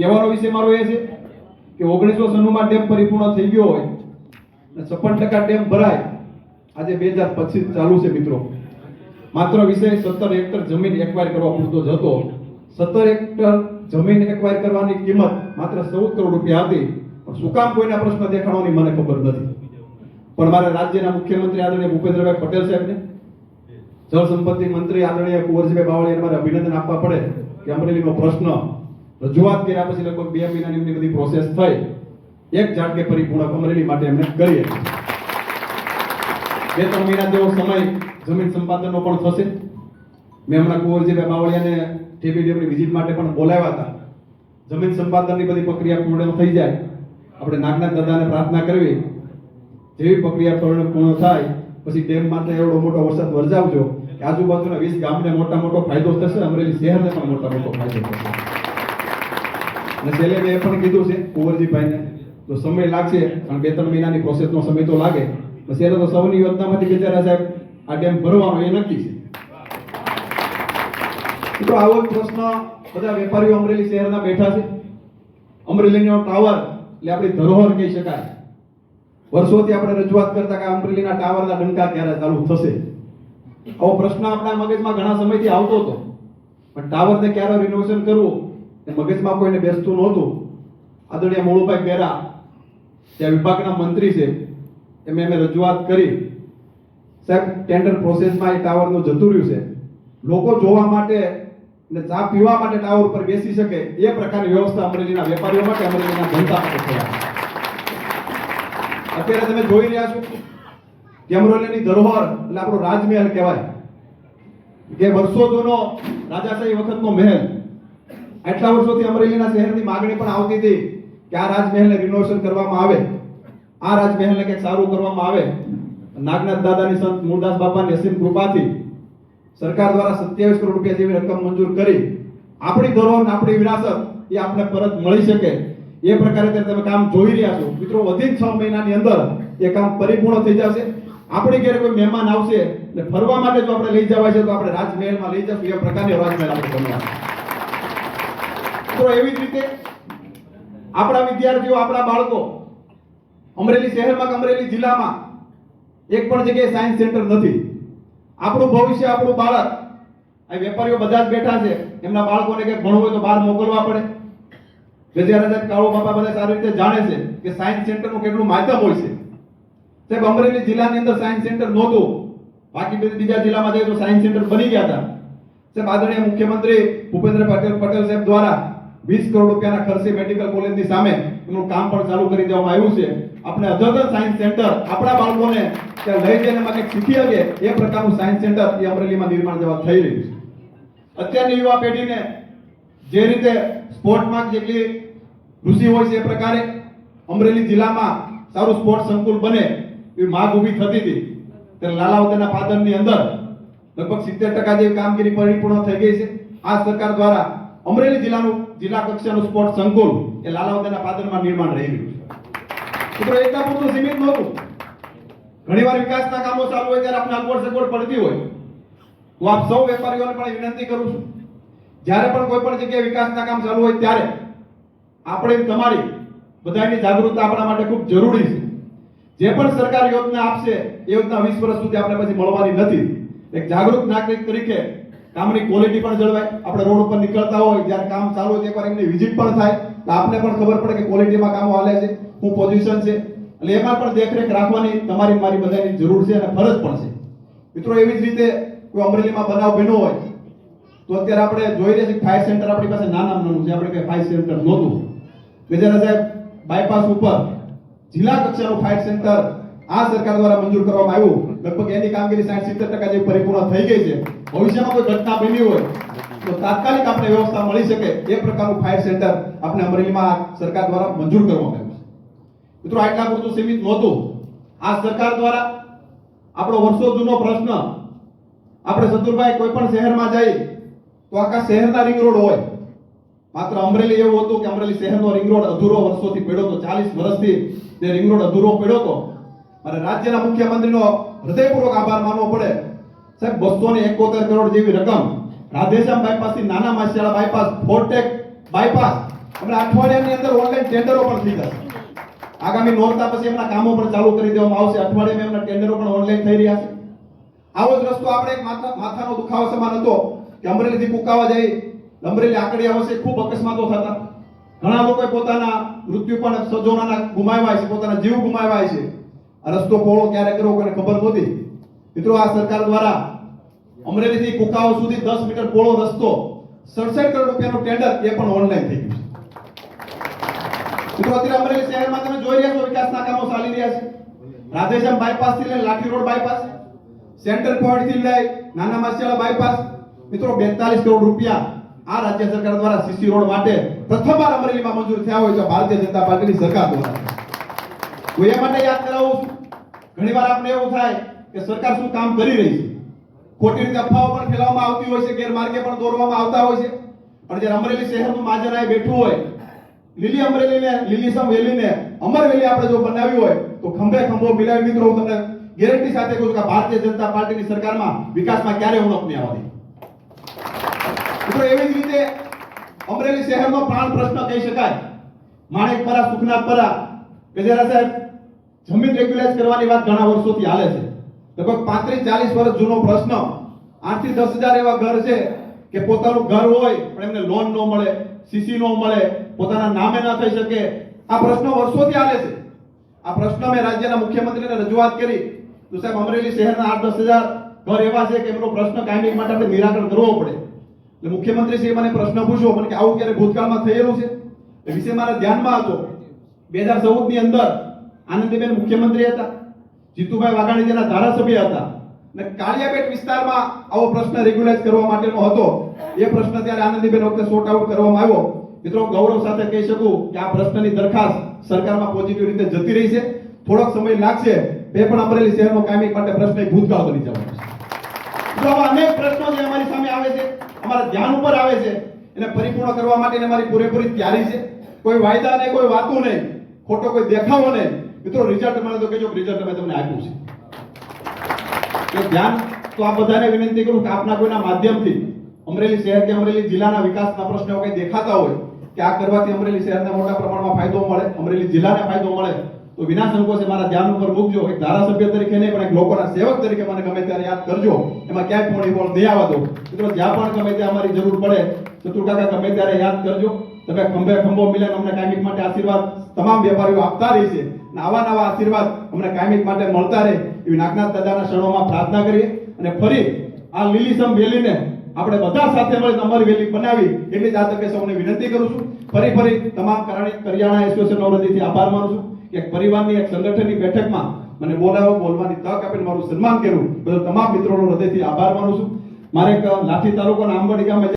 કહેવાનો વિષય મારો એ છે કે ઓગણીસો સન્નુમાં ડેમ પરિપૂર્ણ થઈ ગયો હોય અને છપ્પન ટકા ડેમ ભરાય, આજે બે હજાર પચીસ ચાલુ છે મિત્રો. માત્ર વિષય સત્તર હેક્ટર જમીન એક્વાયર કરવા પૂરતો જ હતો. સત્તર હેક્ટર જમીન એક્વાયર કરવાની કિંમત માત્ર ચૌદ કરોડ રૂપિયા હતી. પણ શું કામ કોઈના પ્રશ્ન દેખાડવાની મને ખબર નથી. પણ મારે રાજ્યના મુખ્યમંત્રી આદરણીય ભૂપેન્દ્રભાઈ પટેલ સાહેબને જળ સંપત્તિ મંત્રી આદરણીય કુંવરજીભાઈ બાવળીયાને મારે અભિનંદન આપવા પડે કે અમરેલીનો પ્રશ્ન રજૂઆત કર્યા પછી લગભગ બે મહિનાની એમની બધી પ્રોસેસ થઈ. એક ઝાટકે પરિપૂર્ણ અમરેલી માટે એમણે કરી. બે ત્રણ મહિના જેવો સમય જમીન સંપાદનનો પણ થશે. મેં હમણાં કુંવરજીભાઈ બાવળિયાને ટીબીડીએમની વિઝિટ માટે પણ બોલાવ્યા હતા. જમીન સંપાદનની બધી પ્રક્રિયા પૂર્ણ થઈ જાય. આપણે નાગનાથ દાદાને પ્રાર્થના કરવી. જેવી પ્રક્રિયા પૂર્ણ થાય, પછી ડેમ માટે એવડો મોટો વરસાદ વરજાવજો કે આજુબાજુના વીસ ગામને મોટા મોટો ફાયદો થશે, અમરેલી શહેરને પણ મોટા મોટો ફાયદો થશે. અને છેલ્લે મેં એ પણ કીધું છે, કુંવરજીભાઈને, તો સમય લાગશે, કારણ બે ત્રણ મહિનાની પ્રોસેસનો સમય તો લાગે. એટલે તો સૌની યોજનામાંથી બિચારા સાહેબ આ ડેમ ભરવાનો એ નક્કી છે. તો આવો પ્રશ્ન બધા વેપારીઓ અમરેલી શહેરના બેઠા છે. અમરેલીનો ટાવર, એટલે આપણી ધરોહર કહી શકાય. વર્ષોથી આપણે રજૂઆત કરતા કે અમરેલીના ટાવરના ડંકા ક્યારે ચાલુ થશે? આવો પ્રશ્ન આપણા મગજમાં ઘણા સમયથી આવતો હતો. પણ ટાવરને ક્યારે રિનોવેશન કરવું? મગજમાં કોઈને બેસતું નહોતું. આદરણીય મોળુભાઈ બેરા જે વિભાગના મંત્રી છે. એમને અમે રજૂઆત કરી. સાહેબ ટેન્ડર પ્રોસેસમાં એ ટાવરનું જતું રહ્યું છે. લોકો જોવા માટે ને ચા પીવા માટે ટાવર ઉપર બેસી શકે એ પ્રકારની વ્યવસ્થા અમરેલીના વેપારીઓ માટે અમરેલીના જનતા માટે થયા અત્યારે તમે જોઈ રહ્યા છો કે અમરેલીની ધરોહર, એટલે આપણો રાજમહેલ કહેવાય. કે વર્ષો જૂનો રાજાશાહી વખતનો મહેલ. આટલા વર્ષોથી અમરેલીના શહેરની માગણી પણ આવતી હતી કે આ રાજમહેલને રિનોવેશન કરવામાં આવે. આ રાજમહેલને કંઈક સારું કરવામાં આવે. નાગનાથ દાદાની સંત મૂળદાસ બાપાની અસીમ કૃપાથી સરકાર દ્વારા સત્યાવીસ કરોડ રૂપિયા જેવી રકમ મંજૂર કરી. આપણી ધોરણ આપણી વિરાસત એ આપણે પરત મળી શકે. એ પ્રકારે ત્યારે તમે કામ જોઈ રહ્યા છો. મિત્રો, વધી છ મહિનાની અંદર એ કામ પરિપૂર્ણ થઈ જશે. આપણી ઘરે કોઈ મહેમાન આવશે એટલે ફરવા માટે જો આપણે લઈ જવા છે, તો આપણે રાજમહેલમાં લઈ જશું. એ પ્રકારની રાજમહેલ આપણે બનવા તો એવી જ રીતે આપણા વિદ્યાર્થીઓ, આપણા બાળકો અમરેલી શહેરમાં કે અમરેલી જિલ્લામાં એક પણ જગ્યાએ સાયન્સ સેન્ટર નથી. આપણું ભવિષ્ય, આપણું બાળક, આ વેપારીઓ બધા જ બેઠા છે. એમના બાળકોને કંઈક ભણવું હોય તો બહાર મોકલવા પડે. સાહેબ, કાળો બાપા બધા સારી રીતે જાણે છે કે સાયન્સ સેન્ટરનું કેટલું માધ્યમ હોય છે. સાહેબ, અમરેલી જિલ્લાની અંદર સાયન્સ સેન્ટર નહોતું. બાકી બીજા જિલ્લામાં જઈએ તો સાયન્સ સેન્ટર બની ગયા હતા. સાહેબ, આદરણીય મુખ્યમંત્રી ભૂપેન્દ્ર પટેલ પટેલ સાહેબ દ્વારા વીસ કરોડ રૂપિયાના ખર્ચે મેડિકલ કોલેજની સામે એનું કામ પણ ચાલુ કરી દેવામાં આવ્યું છે. આપણે અધર સાયન્સ સેન્ટર આપણા બાળકોને ત્યાં લઈ જઈને માટે શીખી શકે એ પ્રકારનું સાયન્સ સેન્ટર એ અમરેલીમાં નિર્માણ જવા થઈ રહ્યું છે. અત્યારની યુવા પેઢીને જે રીતે સ્પોર્ટમાં જેટલી રુચિ હોય છે એ પ્રકારે અમરેલી જિલ્લામાં સારું સ્પોર્ટ સંકુલ બને એ માગ ઊભી થતી હતી. ત્યારે લાલાવતના પાદરની અંદર લગભગ સિત્તેર ટકા જેવી કામગીરી પરિપૂર્ણ થઈ ગઈ છે. આ સરકાર દ્વારા અમરેલી જિલ્લાનું જિલ્લા કક્ષાનું સ્પોર્ટ સંકુલ એ લાલાવદરના પાદરમાં નિર્માણ રહેલું છે. મિત્રો એટલા પૂરતું સીમિત નહોતું ઘણીવાર વિકાસના કામો ચાલુ હોય ત્યારે આપણે અગવડ સગવડ પડતી હોય. હું આપ સૌ વેપારીઓને પણ વિનંતી કરું છું. જ્યારે પણ કોઈ પણ જગ્યાએ વિકાસના કામ ચાલુ હોય ત્યારે આપણે તમારી બધાની જાગૃતતા આપણા માટે ખૂબ જરૂરી છે. જે પણ સરકાર યોજના આપશે, એ યોજના વીસ વર્ષ સુધી આપણે પછી મળવાની નથી. એક જાગૃત નાગરિક તરીકે કામની ક્વોલિટી પણ જળવાય. આપણે રોડ ઉપર નીકળતા હોય, જ્યારે કામ ચાલુ હોય એકવાર એમની વિઝિટ પણ થાય. તો આપને પણ ખબર પડે કે ક્વોલિટીમાં કામો હાલે છે, શું પોઝિશન છે. એટલે એમાં પણ દેખરેખ રાખવાની તમારી મારી બધાની જરૂર છે અને ફરજ પણ છે. મિત્રો, એવી જ રીતે કોઈ અમરેલીમાં બનાવ બન્યો હોય, તો અત્યારે આપણે જોઈ રહ્યા છીએ ફાયર સેન્ટર આપણી પાસે નાના નાનું છે. આપણે ફાયર સેન્ટર નહોતું. ગજારા સાહેબ બાયપાસ ઉપર જિલ્લા કક્ષાનું ફાયર સેન્ટર આ સરકાર દ્વારા મંજૂર કરવામાં આવ્યું. લગભગ એની કામગીરી સાઠ સિત્તેર ટકા જેવી પરિપૂર્ણ થઈ ગઈ છે. ભવિષ્યમાં કોઈ ઘટના બની હોય, તો તાત્કાલિક આપણે વ્યવસ્થા મળી શકે એ પ્રકારનું ફાયર સેન્ટર આપણે અમરેલીમાં સરકાર દ્વારા મંજૂર કરવામાં આવ્યું છે. મિત્રો, આટલા પૂરતું સીમિત નહોતું. આ સરકાર દ્વારા આપણો વર્ષો જૂનો પ્રશ્ન, આપણે સતુરભાઈ કોઈ પણ શહેરમાં જઈએ, તો આખા શહેરના રિંગ રોડ હોય. માત્ર અમરેલી એવું હતું કે અમરેલી શહેરનો રિંગ રોડ અધૂરો વર્ષોથી પડ્યો હતો ચાલીસ વર્ષથી તે રિંગ રોડ અધૂરો પડ્યો હતો અને રાજ્યના મુખ્યમંત્રીનો હૃદયપૂર્વક આભાર માનવો પડે. સાહેબ બસો ને એકોતેર કરોડ જેવી રકમ રાધેશ્યામ બાયપાસથી નાના માસિયાળા બાયપાસ, ફોરટેક બાયપાસ હમણાં અઠવાડિયાની અંદર ઓનલાઈન ટેન્ડરો પણ થઈ જશે. આગામી નોરતા પછી એમના કામો પણ ચાલુ કરી દેવામાં આવશે. અઠવાડિયામાં એમના ટેન્ડરો પણ ઓનલાઈન થઈ રહ્યા છે. આવો જ રસ્તો આપણે એક માથા માથાનો દુખાવો સમાન હતો કે અમરેલીથી કુકાવા જઈ અમરેલી આકડિયા આવશે, ખૂબ અકસ્માતો થતા. ઘણા લોકોએ પોતાના મૃત્યુ પણ સજોનાના ગુમાવ્યા છે, પોતાના જીવ ગુમાવ્યા છે. રસ્તો પહોળો ક્યારે કરવો કોઈને ખબર નહોતી. મિત્રો, આ સરકાર દ્વારા અમરેલીથી કુકાઓ સુધી 10 મીટર પહોળો રસ્તો 67 કરોડ રૂપિયાનો ટેન્ડર એ પણ ઓનલાઈન થઈ ગયું મિત્રો, અત્યારે અમરેલી શહેરમાં તમે જોઈ રહ્યા છો વિકાસના કામો ચાલી રહ્યા છે. રાધેશ્યામ બાયપાસથી લઈને લાઠી રોડ બાયપાસ સેન્ટર પોઈન્ટથી લઈ નાના માસિયાળા બાયપાસ મિત્રો 42 કરોડ રૂપિયા આ રાજ્ય સરકાર દ્વારા સીસી રોડ માટે પ્રથમવાર અમરેલીમાં મંજૂર થયા હોય છે, ભારતીય જનતા પાર્ટીની સરકાર દ્વારા. હું એ માટે યાદ કરાવું છું. ઘણીવાર આપણે એવું થાય કે સરકાર શું કામ કરી રહી છે. ખોટી રીતે અફવાઓ પણ ફેલાવવામાં આવતી હોય છે, ગેરમાર્ગે પણ દોરવામાં આવતા હોય છે. પણ જ્યારે અમરેલી શહેરનું માજર અહીં બેઠું હોય, લીલી અમરેલીને લીલીસમ વેલીને અમરવેલી આપણે જો બનાવી હોય, તો ખંભે ખંભો મિલાવી મિત્રો, હું તમને ગેરંટી સાથે કહું છું કે ભારતીય જનતા પાર્ટીની સરકારમાં વિકાસમાં ક્યારે ઉણપ નહીં આવવાની મિત્રો, એવી જ રીતે અમરેલી શહેરનો પ્રાણ પ્રશ્ન કહી શકાય. માણેકપરા સુખનાથપરા જરા સાહેબ જમીન રેગ્યુલાઇઝ કરવાની વાત ઘણા વર્ષોથી હાલે છે. લગભગ પાંત્રીસ, ચાલીસ વર્ષ જૂનો પ્રશ્ન. આઠથી દસ હજાર એવા ઘર છે કે પોતાનું ઘર હોય પણ એમને લોન ન મળે સીસી ન મળે, પોતાના નામે ન થઈ શકે. આ પ્રશ્ન વર્ષોથી હાલે છે. આ પ્રશ્ન મેં રાજ્યના મુખ્યમંત્રીને રજૂઆત કરી. તો સાહેબ, અમરેલી શહેરના આઠ, દસ હજાર ઘર એવા છે કે એમનો પ્રશ્ન કાયમી માટે આપણે નિરાકરણ કરવો પડે. એટલે મુખ્યમંત્રી શ્રી મને પ્રશ્ન પૂછ્યો, મને કે આવું ક્યારે ભૂતકાળમાં થયેલું છે? એ વિશે મારા ધ્યાનમાં હતો. બે હજાર ચૌદની અંદર આનંદીબેન મુખ્યમંત્રી હતા, જીતુભાઈ વાઘાણી જેના ધારાસભ્ય હતા. અને કાળિયાબેટ વિસ્તારમાં આવો પ્રશ્ન રેગ્યુલાઇઝ કરવા માટેનો હતો. એ પ્રશ્ન ત્યારે આનંદીબેન વખતે સોર્ટ આઉટ કરવામાં આવ્યો. મિત્રો, ગૌરવ સાથે કહી શકું કે આ પ્રશ્નની દરખાસ્ત સરકારમાં પોઝિટિવ રીતે જતી રહી છે. થોડોક સમય લાગશે તે પણ અમરેલી શહેરનો કાયમી માટે પ્રશ્ન ભૂતકાળ બની જવાનો છે. તો અનેક પ્રશ્નો જે અમારી સામે આવે છે, અમારા ધ્યાન ઉપર આવે છે, એને પરિપૂર્ણ કરવા માટેની અમારી પૂરેપૂરી તૈયારી છે. કોઈ વાયદા નહીં, કોઈ વાતો નહીં, ખોટો કોઈ દેખાવો નહીં. મિત્રો, રિઝલ્ટ મળે તો કહેજો રિઝલ્ટ અમે તમને આપ્યું છે. એટલે ધ્યાન, તો આ બધાને વિનંતી કરું કે આપના કોઈના માધ્યમથી અમરેલી શહેર કે અમરેલી જિલ્લાના વિકાસના પ્રશ્નો કંઈ દેખાતા હોય કે આ કરવાથી અમરેલી શહેરને મોટા પ્રમાણમાં ફાયદો મળે, અમરેલી જિલ્લાને ફાયદો મળે, તો વિના સંકોચે મારા ધ્યાન ઉપર મૂકજો. એક ધારાસભ્ય તરીકે નહીં, પણ એક લોકોના સેવક તરીકે મને ગમે ત્યારે યાદ કરજો. એમાં ક્યાંય મોડી મોડ નહીં આવવા દો મિત્રો, જ્યાં પણ ગમે ત્યાં અમારી જરૂર પડે, ચતુર કાકા ગમે ત્યારે યાદ કરજો. તમે ખંભે ખંભો મિલન અમને કાયમિક માટે આશીર્વાદ તમામ વેપારીઓ આપતા રહેશે. આવા નવા આશીર્વાદ અમને કાયમિક માટે મળતા રહે એવી નાગનાથ દાદાના શરણોમાં પ્રાર્થના કરીએ અને ફરી આ લીલીસમ વેલીને આપણે બધા સાથે મળી અમારી વેલી બનાવી એટલી જ સૌને વિનંતી કરું છું. ફરી ફરી તમામ કરિયાણા એસોસિએશન હૃદયથી આભાર માનું છું કે એક પરિવારની, એક સંગઠનની બેઠકમાં મને બોલાવો, બોલવાની તક આપીને મારું સન્માન કર્યું. બદલ તમામ મિત્રોનો હૃદયથી આભાર માનું છું. મારે લાઠી તાલુકાના આંબડી ગામે